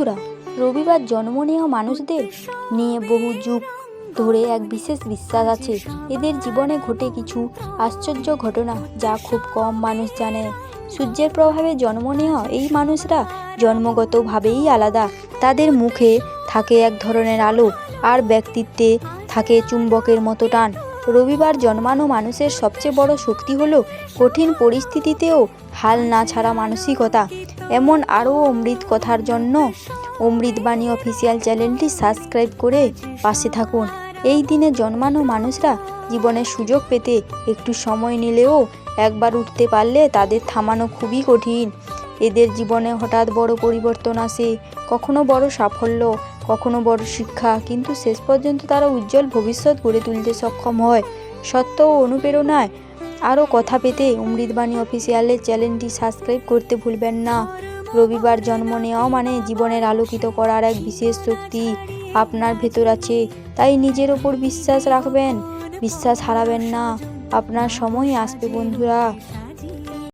বন্ধুরা, রবিবার জন্ম নেওয়া মানুষদের নিয়ে বহু যুগ ধরে এক বিশেষ বিশ্বাস আছে। এদের জীবনে ঘটে কিছু আশ্চর্য ঘটনা যা খুব কম মানুষ জানে। সূর্যের প্রভাবে জন্ম নেওয়া এই মানুষরা জন্মগতভাবেই আলাদা। তাদের মুখে থাকে এক ধরনের আলো, আর ব্যক্তিত্বে থাকে চুম্বকের মতো টান। রবিবার জন্মানো মানুষের সবচেয়ে বড় শক্তি হলো কঠিন পরিস্থিতিতেও হাল না ছাড়া মানসিকতা। এমন আরও অমৃত কথার জন্য অমৃতবাণী অফিসিয়াল চ্যানেলটি সাবস্ক্রাইব করে পাশে থাকুন। এই দিনে জন্মানো মানুষরা জীবনের সুযোগ পেতে একটু সময় নিলেও একবার উঠতে পারলে তাদের থামানো খুবই কঠিন। এদের জীবনে হঠাৎ বড় পরিবর্তন আসে, কখনো বড় সাফল্য, কখনো বড় শিক্ষা, কিন্তু শেষ পর্যন্ত তারা উজ্জ্বল ভবিষ্যৎ গড়ে তুলতে সক্ষম হয়। সত্য ও অনুপ্রেরণায় আরও কথা পেতে অমৃতবাণী অফিসিয়ালের চ্যানেলটি সাবস্ক্রাইব করতে ভুলবেন না। রবিবার জন্ম নেওয়া মানে জীবনের আলোকিত করার এক বিশেষ শক্তি আপনার ভেতর আছে, তাই নিজের ওপর বিশ্বাস রাখবেন। বিশ্বাস হারাবেন না। আপনার সময় আসবে বন্ধুরা।